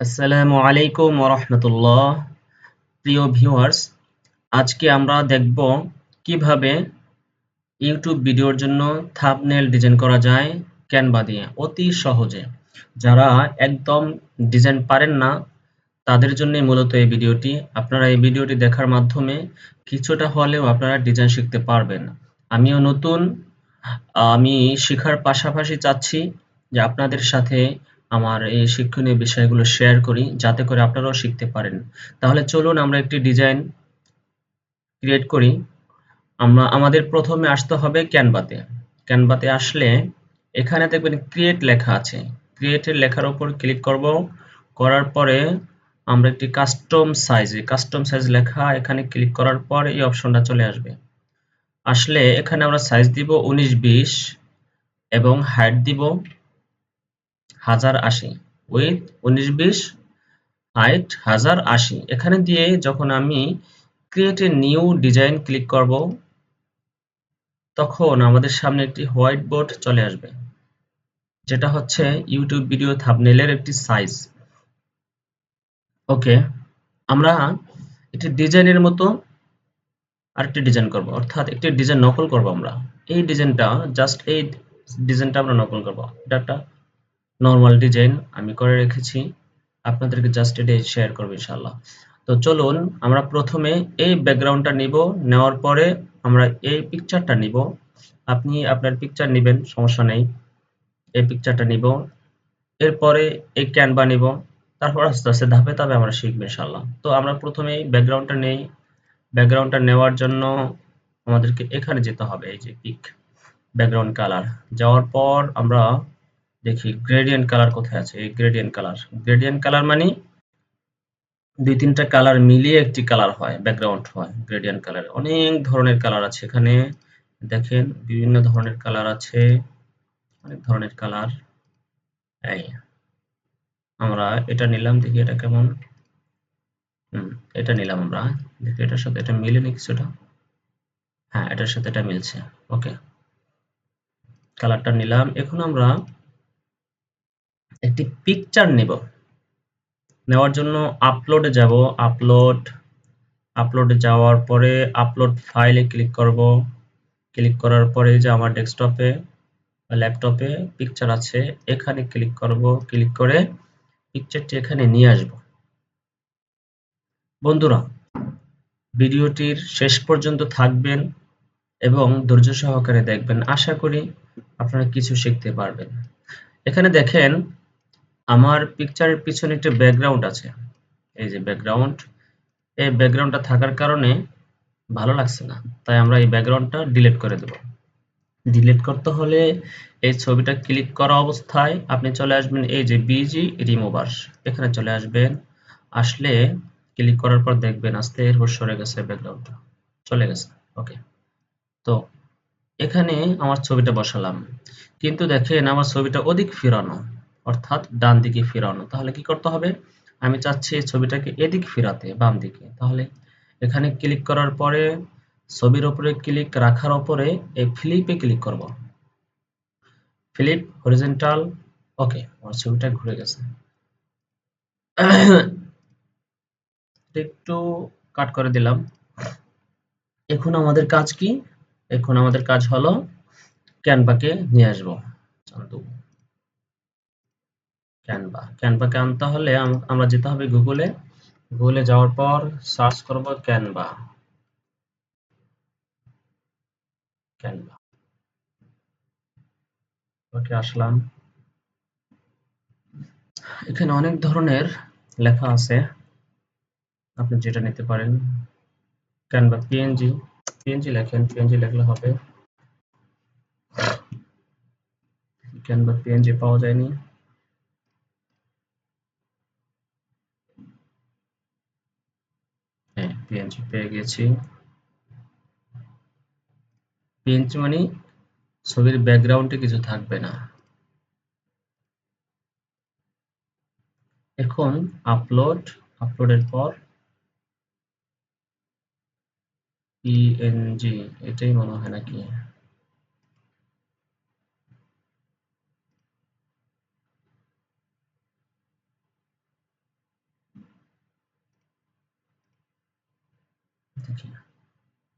আসসালামু আলাইকুম রহমতুল্লাহ। প্রিয় ভিউয়ার্স, আজকে আমরা দেখব কীভাবে ইউটিউব ভিডিওর জন্য থাবনেল ডিজাইন করা যায় ক্যানভা দিয়ে, অতি সহজে। যারা একদম ডিজাইন পারেন না, তাদের জন্য মূলত এই ভিডিওটি। আপনারা এই ভিডিওটি দেখার মাধ্যমে কিছুটা হলেও আপনারা ডিজাইন শিখতে পারবেন। আমিও নতুন, আমি শেখার পাশাপাশি চাচ্ছি যে আপনাদের সাথে আমার এই শিক্ষণীয় বিষয়গুলো শেয়ার করি, যাতে করে আপনারাও শিখতে পারেন। তাহলে চলুন আমরা একটি ডিজাইন ক্রিয়েট করি। আমরা, আমাদের প্রথমে আসতে হবে ক্যানভাতে ক্যানভাতে আসলে এখানে দেখবেন ক্রিয়েট লেখা আছে। ক্রিয়েটের লেখার উপর ক্লিক করব। করার পরে আমরা একটি কাস্টম সাইজ কাস্টম সাইজ লেখা এখানে ক্লিক করার পর এই অপশনটা চলে আসবে। আসলে এখানে আমরা সাইজ দিব উনিশ, বিশ এবং হাইট দিব হাজার আশি উইথ উনিশ বিশ হাইট হাজার আশি। এখানে দিয়ে যখন আমি create a new design click করব, তখন আমাদের সামনে একটি হোয়াইট বোর্ড চলে আসবে, যেটা হচ্ছে ইউটিউব ভিডিও একটি সাইজ ওকে আমরা একটি ডিজাইনের মতো আরেকটি ডিজাইন করব, অর্থাৎ একটি ডিজাইন নকল করব আমরা। এই ডিজাইনটা জাস্ট এই ডিজাইনটা আমরা নকল করব। একটা নর্মাল ডিজাইন আমি করে রেখেছি। আপনাদেরকে জাস্ট এটাই শেয়ার করব ইনশাল্লাহ তো চলুন, আমরা প্রথমে এই ব্যাকগ্রাউন্ডটা নিব, নেওয়ার পরে আমরা এই পিকচারটা নিব। আপনি আপনার পিকচার নেবেন, সমস্যা নেই। এই পিকচারটা নিব। এরপরে এই ক্যানভা নিব। তারপর আস্তে আস্তে ধাপে ধাপে আমরা শিখব ইনশাল্লাহ তো আমরা প্রথমে ব্যাকগ্রাউন্ডটা নেই। ব্যাকগ্রাউন্ডটা নেওয়ার জন্য আমাদেরকে এখানে যেতে হবে, এই যে পিক ব্যাকগ্রাউন্ড কালার যাওয়ার পর আমরা দেখি গ্রেডিয়েন্ট কালার কোথায় আছে? এই গ্রেডিয়েন্ট কালার গ্রেডিয়েন্ট কালার মানে দুই তিনটা কালার মিলিয়ে একটি কালার হয় ব্যাকগ্রাউন্ড হয় গ্রেডিয়েন্ট কালার অনেক ধরনের কালার আছে এখানে। দেখেন, বিভিন্ন ধরনের কালার আছে। অনেক ধরনের কালার এই, আমরা এটা নিলাম, দেখি এটা কেমন। হুম, এটা নিলাম আমরা। দেখি এটার সাথে এটা মিলে নি কিছুটা? হ্যাঁ এটার সাথে এটা মিলছে। ওকে। কালারটা নিলাম। এখন আমরা একটি পিকচার নেব। নেওয়ার জন্য আপলোডে যাব আপলোড আপলোডে যাওয়ার পরে আপলোড ফাইলে ক্লিক করব। ক্লিক করার পরে যে আমার ডেস্কটপে ল্যাপটপে পিকচার আছে, এখানে ক্লিক করব। ক্লিক করে পিকচারটি এখানে নিয়ে আসব। বন্ধুরা, ভিডিওটির শেষ পর্যন্ত থাকবেন এবং ধৈর্য সহকারে দেখবেন। আশা করি আপনারা কিছু শিখতে পারবেন। এখানে দেখেন আমার পিকচারের পিছনে একটি ব্যাকগ্রাউন্ড আছে। এই যে ব্যাকগ্রাউন্ড এই ব্যাকগ্রাউন্ডটা থাকার কারণে ভালো লাগছে না। তাই আমরা এই ব্যাকগ্রাউন্ডটা ডিলিট করে দেব। ডিলিট করতে হলে এই ছবিটা ক্লিক করা অবস্থায় আপনি চলে আসবেন এই যে বিজি রিমুভার এখানে চলে আসবেন, আসলে ক্লিক করার পর দেখবেন আস্তে এরপর সরে গেছে ব্যাকগ্রাউন্ডটা চলে গেছে ওকে তো এখানে আমার ছবিটা বসালাম। কিন্তু দেখেন আমার ছবিটা অধিক ফিরানো অর্থাৎ ডান দিকে ফিরানো। তাহলে কি করতে হবে? আমি চাচ্ছি ছবিটাকে এদিক ফিরাতে, বাম দিকে। তাহলে এখানে ক্লিক করার পরে ছবির উপরে ক্লিক রাখার উপরে এই ফ্লিপে ক্লিক করব। ফ্লিপ হরিজেন্টাল ওকে আমার ছবিটা ঘুরে গেছে। একটু কাট করে দিলাম। এখন আমাদের কাজ কি? এখন আমাদের কাজ হলো ক্যানভাকে নিয়ে আসব। ক্যানভা ক্যানভাকে আনতে হলে আমরা যেতে হবে গুগলে গুগলে যাওয়ার পর সার্চ করব ক্যানভা ক্যানভা ওকে আসলাম। এখানে অনেক ধরনের লেখা আছে। আপনি যেটা নিতে পারেন। ক্যানভা পিএনজি পিএনজি লেখেন পিএনজি লেখলে হবে। ক্যানভা পিএনজি পাওয়া যায়নি। পিএনজি পেয়ে গেছি। পিএনজি মানে ছবির ব্যাকগ্রাউন্ডে কিছু থাকবে না। এখন আপলোড আপলোডের পর পিএনজি এটাই মনে হয় নাকি?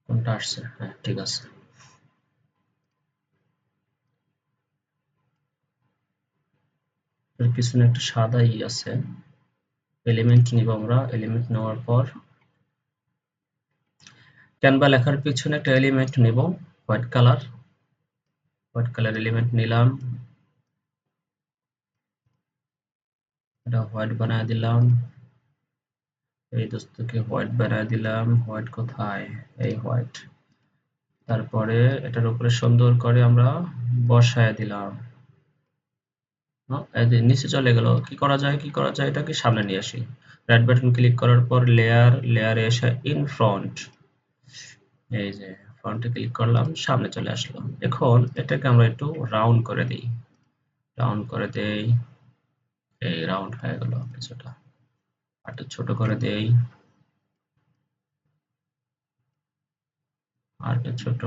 কোনটা আসছে? হ্যাঁ ঠিক আছে। পিছনে একটা সাদা ই আছে। এলিমেন্ট নিব আমরা। এলিমেন্ট নেওয়ার পর ক্যানভা লেখার পিছনে একটা এলিমেন্ট নেব। White colour white colour element নিলাম। এটা হোয়াইট বানায় দিলাম। এই দোস্তকে হোয়াইট বানায় দিলাম। হোয়াইট কোথায়? এই হোয়াইট তারপরে এটার উপরে সুন্দর করে আমরা বসায় দিলাম। নিচে চলে গেল। কি করা যায়, কি করা যায়, এটাকে সামনে নিয়ে আসি। রাইট বাটন ক্লিক করার পর লেয়ার লেয়ারে এসে ইন ফ্রন্ট এই যে ফ্রন্টে ক্লিক করলাম, সামনে চলে আসলো। এখন এটাকে আমরা একটু রাউন্ড করে দিই। রাউন্ড করে দেই। এই রাউন্ড হয়ে গেল, কিছুটা। একটু ছোট করে দেই। আর একটু ছোট।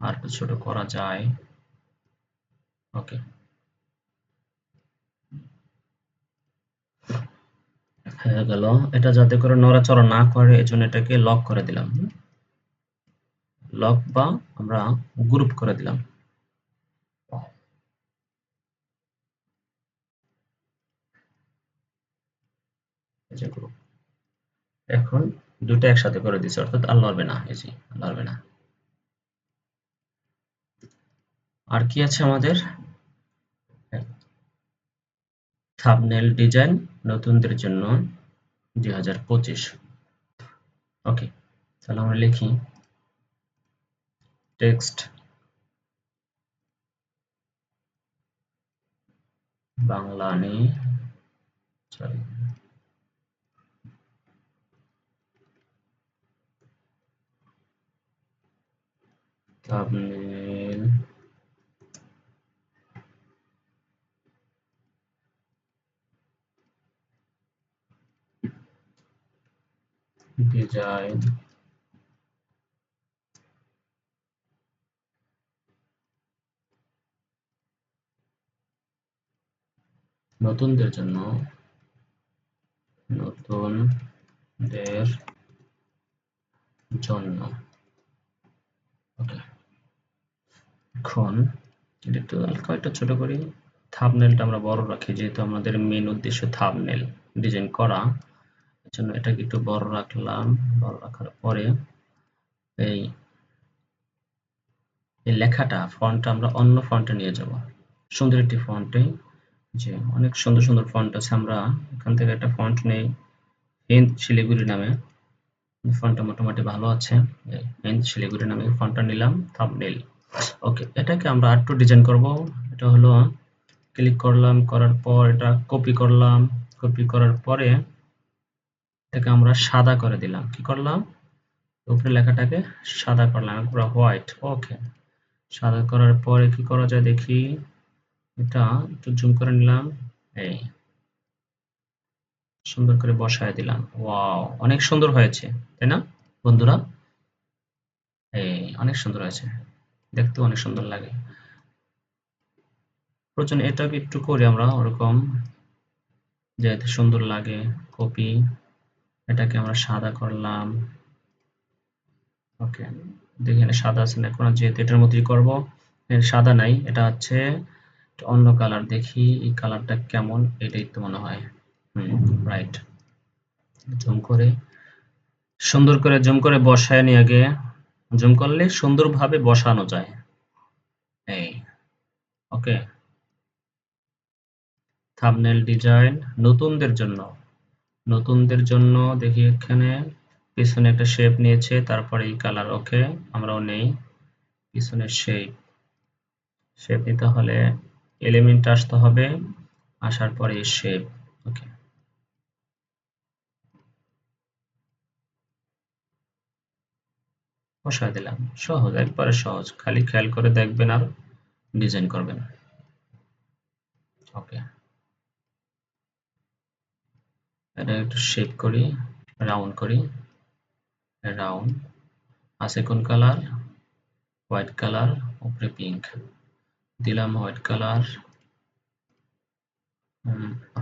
আর একটু ছোট করা যায়। ওকে। হয়ে গেল। এটা যাতে করে নড়াচড়া না করে, এজন্য এটাকে লক করে দিলাম। লক বা আমরা গ্রুপ করে দিলাম। এখন দুটো একসাথে করে দিচ্ছে অর্থাৎ আর লড়বে না, এই যে না। আর কি আছে আমাদের? থাবনেল ডিজাইন নতুনদের জন্য দুই ওকে তাহলে আমরা লিখি। টেক্সট বাংলা নেই। Sorry thumbnail. Design. নতুনদের জন্য। নতুনদের জন্য। ওকে এখন এটা একটু ছোট করি। থাবনেলটা আমরা বড় রাখি, যেহেতু আমাদের মেন উদ্দেশ্য থাবনেল ডিজাইন করা। এর জন্য এটাকে একটু বড় রাখলাম। বড় রাখার পরে এই এই লেখাটা ফন্টটা আমরা অন্য ফন্টে নিয়ে যাব। সুন্দর একটি ফন্টে যে অনেক সুন্দর সুন্দর ফন্ট আছে। আমরা এখান থেকে একটা ফন্ট নেই শিলিগুড়ি নামে। ফন্টটা মোটামুটি ভালো আছে। শিলিগুড়ি নামে ফন্টটা নিলাম থাম্বনেল ওকে এটাকে আমরা আরেকটু ডিজাইন করব। এটা হলো ক্লিক করলাম, করার পর এটা কপি করলাম। কপি করার পরে এটাকে আমরা সাদা করে দিলাম। কি করলাম? উপরে লেখাটাকে সাদা করলাম, পুরো হোয়াইট ওকে সাদা করার পরে কি করা যায় দেখি? এটা একটু জুম করে নিলাম। এই সুন্দর করে বসায় দিলাম। ওয়াও, অনেক সুন্দর হয়েছে, তাই না? বন্ধুরা, এই অনেক সুন্দর হয়েছে দেখতে অনেক সুন্দর লাগে। প্রয়োজন এটাকে একটু করি আমরা ওরকম যাতে সুন্দর লাগে কপি, এটাকে আমরা সাদা করলাম। ওকে, দেখি সাদা আছে না কোনো যেহেতু এটার মধ্যেই করব সাদা নাই, এটা হচ্ছে অন্য কালার দেখি, এই কালারটা কেমন, এটাই তো মনে হয়। রাইট জুম করে, সুন্দর করে জুম করে বসায় নিয়ে আগে। জুম করলে সুন্দরভাবে বসানো যায়। এই ওকে থামনেল ডিজাইন নতুনদের জন্য। নতুনদের জন্য দেখি এখানে পিছনে একটা শেপ নিয়েছে, তারপরে এই কালার ওকে আমরাও নেই। পিছনে শেপ শেপ নিতে হলে এলিমেন্ট আসতে হবে, আসার পরে শেপ ওকে বসায় দিলাম। সহজ, একবারে সহজ। খালি খেয়াল করে দেখবেন আর ডিজাইন করবেন। ওকে এটা একটু শেপ করি রাউন্ড করি। রাউন্ড আছে কোন কালার হোয়াইট কালার উপরে পিঙ্ক দিলাম হোয়াইট কালার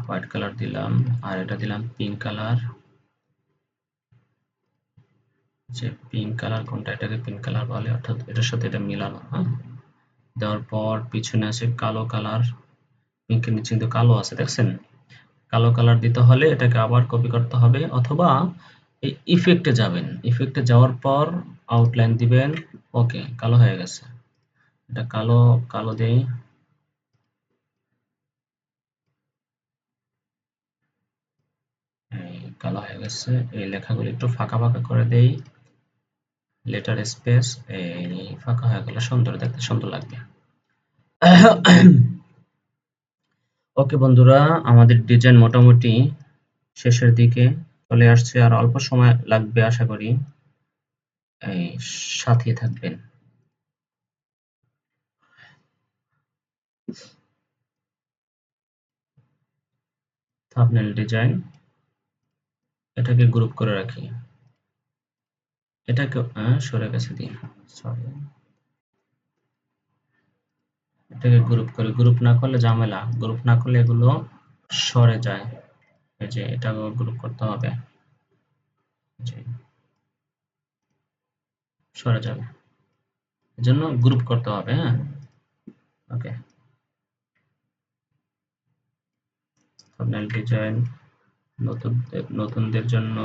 হোয়াইট কালার দিলাম। আর এটা দিলাম পিঙ্ক কালার যে পিঙ্ক কালার কোনটা? এটাকে পিঙ্ক কালার বলে, অর্থাৎ এটার সাথে এটা মিলানো হ্যাঁ? দেওয়ার পর পিছনে আছে কালো কালার পিঙ্কের নিচে কিন্তু কালো আছে, দেখছেন? কালো কালার দিতে হলে এটাকে আবার কপি করতে হবে, অথবা এই ইফেক্টে যাবেন। ইফেক্টে যাওয়ার পর আউটলাইন দিবেন ওকে কালো হয়ে গেছে। এটা কালো কালো দেই কালো হয়ে গেছে। এই লেখাগুলো একটু ফাঁকা ফাঁকা করে দেই। লেটার স্পেস এই ফাঁকা হয়ে গেলে সুন্দর দেখতে, সুন্দর লাগবে। ওকে বন্ধুরা, আমাদের ডিজাইন মোটামুটি শেষের দিকে চলে আসছে, আর অল্প সময় লাগবে আশা করি। এই সাথে থাকবেন। থাম্বনেল ডিজাইন এটাকে গ্রুপ করে রাখি। এটাকে সরে গেছে দিন সরি। এটাকে গ্রুপ করে গ্রুপ না করলে ঝামেলা গ্রুপ না করলে এগুলো সরে যায়। এই যে এটাকে গ্রুপ করতে হবে। সরে যাবে। এজন্য গ্রুপ করতে হবে হ্যাঁ? ওকে থাম্বনেল ডিজাইন নতুন, নতুনদের জন্য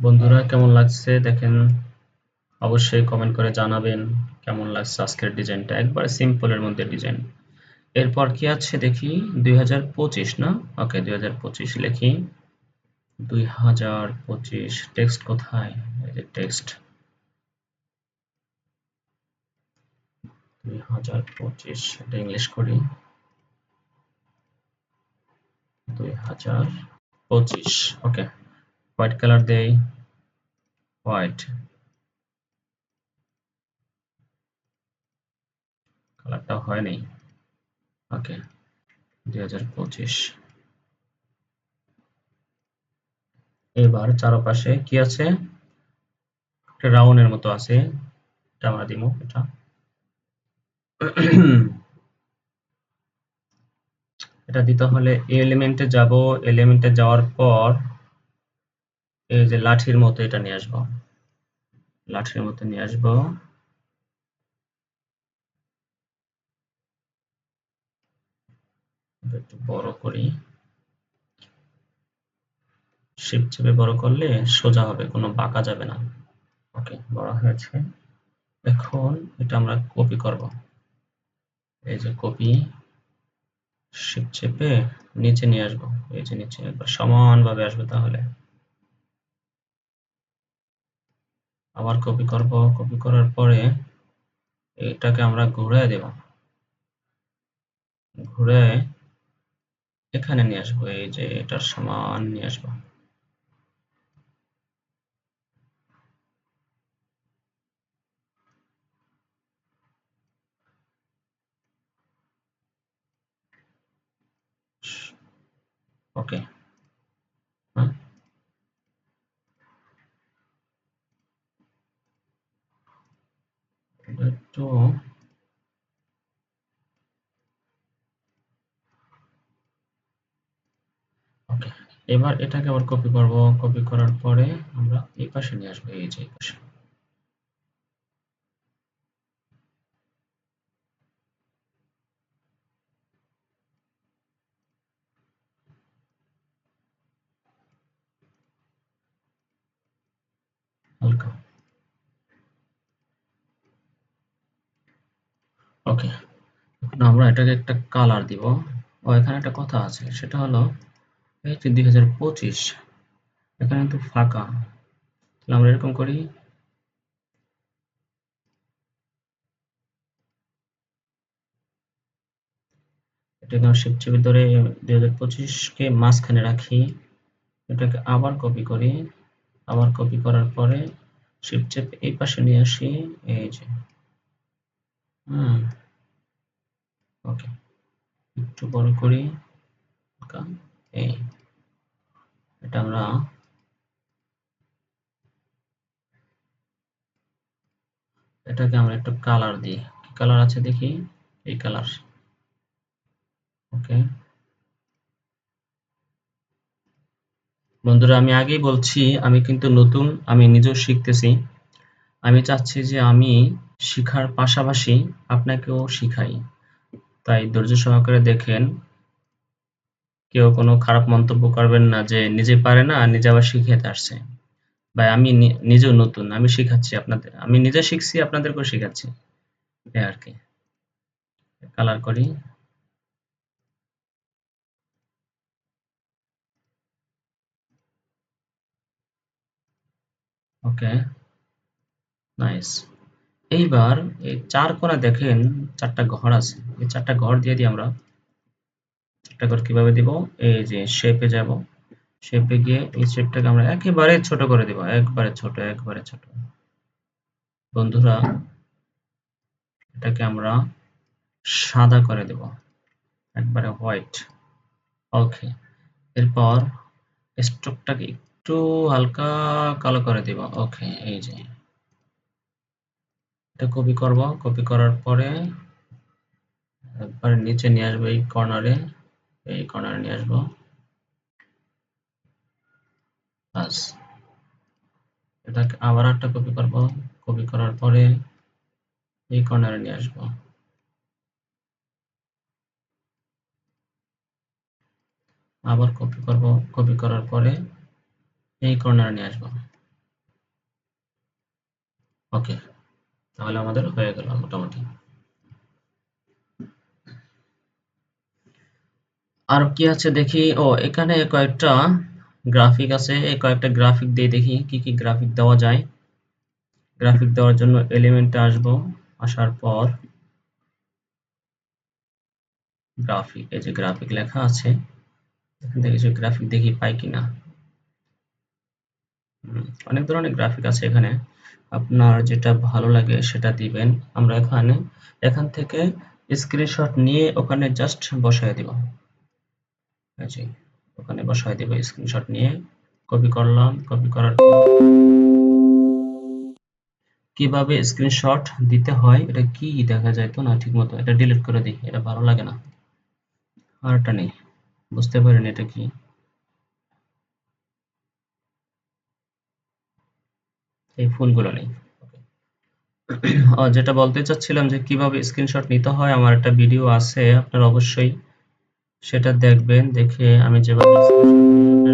বন্ধুরা, কেমন লাগছে দেখেন? অবশ্যই কমেন্ট করে জানাবেন কেমন লাগছে আজকের ডিজাইনটা একবার সিম্পলের মধ্যে ডিজাইন এরপর কি আছে দেখি? দুই হাজার পঁচিশ, না? ওকে দুই লিখি। দুই টেক্সট কোথায়? এই যে টেক্সট দুই হাজার পঁচিশ, এটা ইংলিশ করি। দুই হাজার পঁচিশ ওকে হোয়াইট কালার দেই, হোয়াইট। কালারটা হয় নাই। ওকে, দুই হাজার পঁচিশ। এবার চারপাশে কি আছে? একটা রাউন্ডের মতো আছে। এটা আমরা দিব এটা। এটা দিতে হলে এলিমেন্টে যাব, এলিমেন্টে যাওয়ার পর এই যে লাঠির মতো এটা নিয়ে আসব। লাঠির মতো নিয়ে আসব। একটু বড় করি। শিপ চেপে বড় করলে সোজা হবে, কোনো বাঁকা যাবে না। ওকে, বড় হয়েছে। এখন এটা আমরা কপি করব। এই যে কপি, শিপ চেপে নিচে নিয়ে আসব। এই যে নিচে একবার সমানভাবে আসবে তাহলে। আবার কপি করব কপি করার পরে এটাকে আমরা ঘুরে দেব। ঘুরে এখানে নিয়ে আসব, এই যে এটার সমান নিয়ে আসব। ওকে হ্যাঁ? একটু এবার এটাকে আবার কপি করব। কপি করার পরে আমরা এই পাশে নিয়ে আসব, এই যে এই পাশে হালকা ওকে এখন আমরা এটাকে একটা কালার দিব। ও এখানে একটা কথা আছে, সেটা হলো এই যে দুই হাজার পঁচিশ, এখানে কিন্তু ফাঁকা। তাহলে আমরা এরকম করি। এটাকে আমরা শিফট চেপে ধরে দুই হাজার পঁচিশকে মাঝখানে রাখি? এটাকে আবার কপি করি। আবার কপি করার পরে শিফট চেপ এই পাশে নিয়ে আসি। এই যে, হুম। একটু বড় করি। এই, এটা আমরা এটাকে আমরা একটু কালার দিই। কালার আছে দেখি? এই কালার ওকে। বন্ধুরা, আমি আগেই বলছি, আমি কিন্তু নতুন, আমি নিজেও শিখতেছি। আমি চাচ্ছি যে আমি শিখার পাশাপাশি আপনাকেও শিখাই। তাই ধৈর্য সহকারে দেখেন, কেউ কোনো খারাপ মন্তব্য করবেন না যে নিজে পারে না নিজে আবার শিখাতে আসছে। ভাই, আমি নিজেও নতুন, আমি শিখাচ্ছি আপনাদের, আমি নিজে শিখছি, আপনাদেরকেও শিখাচ্ছি। আর কি। কালার করি। ওকে। নাইস। এইবার এই চার কোণা দেখেন, চারটা ঘর আছে। এই চারটা ঘর দিয়ে দিই আমরা একটা ঘর কীভাবে দিব? এই যে শেপে যাব। শেপে গিয়ে এই শেপটাকে আমরা একেবারে ছোট করে দিব। একবারে ছোট একবারে ছোট। বন্ধুরা, এটাকে আমরা সাদা করে দেব। একবারে হোয়াইট ওকে এরপর স্ট্রোকটাকে একটু হালকা কালো করে দিব। ওকে এই যে। এটা কপি করব। কপি করার পরে একবার নিচে নিয়ে আসব এই কর্নারে এই কর্নারে নিয়ে আসব। বাস এটাকে আবার একটা কপি করব। কপি করার পরে এই কর্নারে নিয়ে আসব। আবার কপি করব। কপি করার পরে এই কর্নারে নিয়ে আসব। ওকে তাহলে আমাদের হয়ে গেল মোটামুটি। আর কি আছে দেখি? ও, এখানে কয়েকটা গ্রাফিক আছে। এই কয়েকটা গ্রাফিক দিয়ে দেখি কি কি গ্রাফিক দেওয়া যায়। গ্রাফিক দেওয়ার জন্য এলিমেন্টে আসব, আসার পর গ্রাফিক এই যে গ্রাফিক লেখা আছে। এখান থেকে কিছু গ্রাফিক দেখি পাই কিনা। অনেক ধরনের গ্রাফিক আছে এখানে। আপনার যেটা ভালো লাগে সেটা দিবেন। আমরা এখানে, এখান থেকে স্ক্রিনশট নিয়ে ওখানে জাস্ট বসায় দিব। জি ওখানে বসায় দিব স্ক্রিনশট নিয়ে। কপি করলাম কপি করার কীভাবে স্ক্রিনশট দিতে হয়, এটা কি দেখা যায় তো না ঠিক মতো এটা ডিলিট করে দিই, এটা ভালো লাগে না। আর এটা নেই, বুঝতে পারেন এটা কি। এই ফুলগুলো নেই। যেটা বলতে চাচ্ছিলাম যে কীভাবে স্ক্রিনশট নিতে হয় আমার একটা ভিডিও আছে আপনারা অবশ্যই সেটা দেখবেন দেখে আমি যেভাবে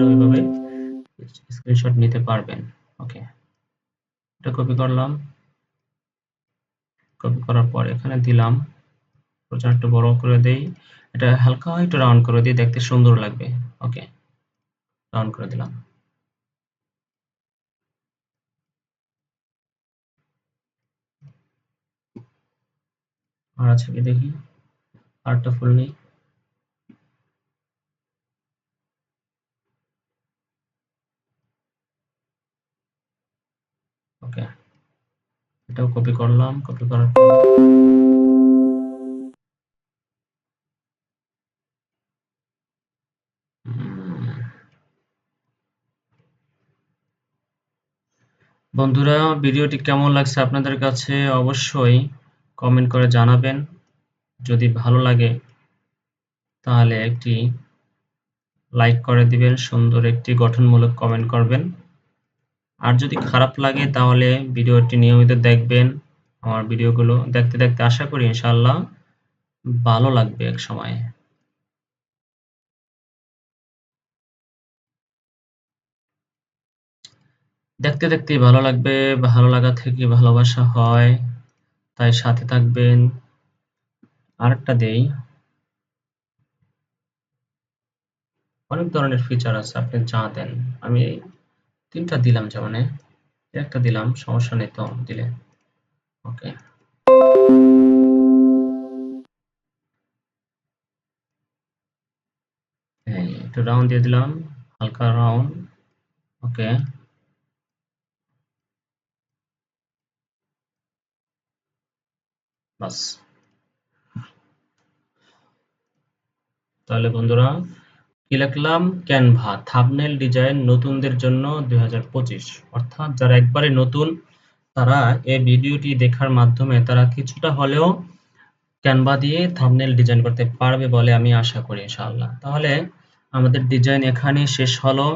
ওইভাবে স্ক্রিনশট নিতে পারবেন। ওকে এটা কপি করলাম। কপি করার পর এখানে দিলাম। প্রচার একটু বড় করে দেই। এটা হালকা একটু রাউন্ড করে দিই দেখতে সুন্দর লাগবে। ওকে রাউন্ড করে দিলাম। আর আছে কি দেখি? আরটা ফুল নেই। ওকে। এটাও কপি করলাম কপি করার পর বন্ধুরা ভিডিওটি কেমন লাগছে আপনাদের কাছে? অবশ্যই কমেন্ট করে জানাবেন। যদি ভালো লাগে, তাহলে একটি লাইক করে দিবেন, সুন্দর একটি গঠনমূলক কমেন্ট করবেন। আর যদি খারাপ লাগে, তাহলে ভিডিওটি নিয়মিত দেখবেন। আমার ভিডিওগুলো দেখতে দেখতে আশা করি ইনশাল্লাহ ভালো লাগবে এক সময়। দেখতে দেখতেই ভালো লাগবে, ভালো লাগা থেকে ভালোবাসা হয়। তাই সাথে থাকবেন। আরেকটা দেই। অনেক ধরনের ফিচার আছে, আপনি যা দেন। আমি তিনটা দিলাম যেমন একটা দিলাম, সমস্যা নেই তো, দিলে। ওকে। একটু রাউন্ড দিয়ে দিলাম, হালকা রাউন্ড ওকে। বাস। তাহলে বন্ধুরা, কি লিখলাম? ক্যানভা থাবনেল ডিজাইন নতুনদের জন্য দুই অর্থাৎ যারা একবারে নতুন, তারা এই ভিডিওটি দেখার মাধ্যমে তারা কিছুটা হলেও ক্যানভা দিয়ে থাম্বনেল ডিজাইন করতে পারবে বলে আমি আশা করি, ইনশাআল্লাহ। তাহলে আমাদের ডিজাইন এখানে শেষ হলো।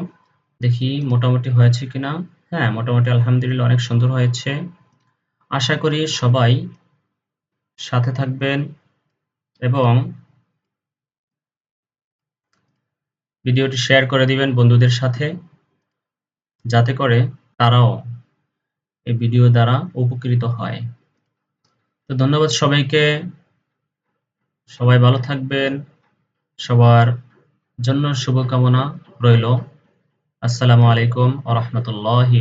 দেখি মোটামুটি হয়েছে কিনা। হ্যাঁ মোটামুটি আলহামদুলিল্লাহ অনেক সুন্দর হয়েছে। আশা করি সবাই সাথে থাকবেন এবং ভিডিওটি শেয়ার করে দিবেন বন্ধুদের সাথে, যাতে করে তারাও এই ভিডিও দ্বারা উপকৃত হয়। তো ধন্যবাদ সবাইকে। সবাই ভালো থাকবেন। সবার জন্য শুভকামনা রইল। আসসালামু আলাইকুম আ রহমতুল্লাহি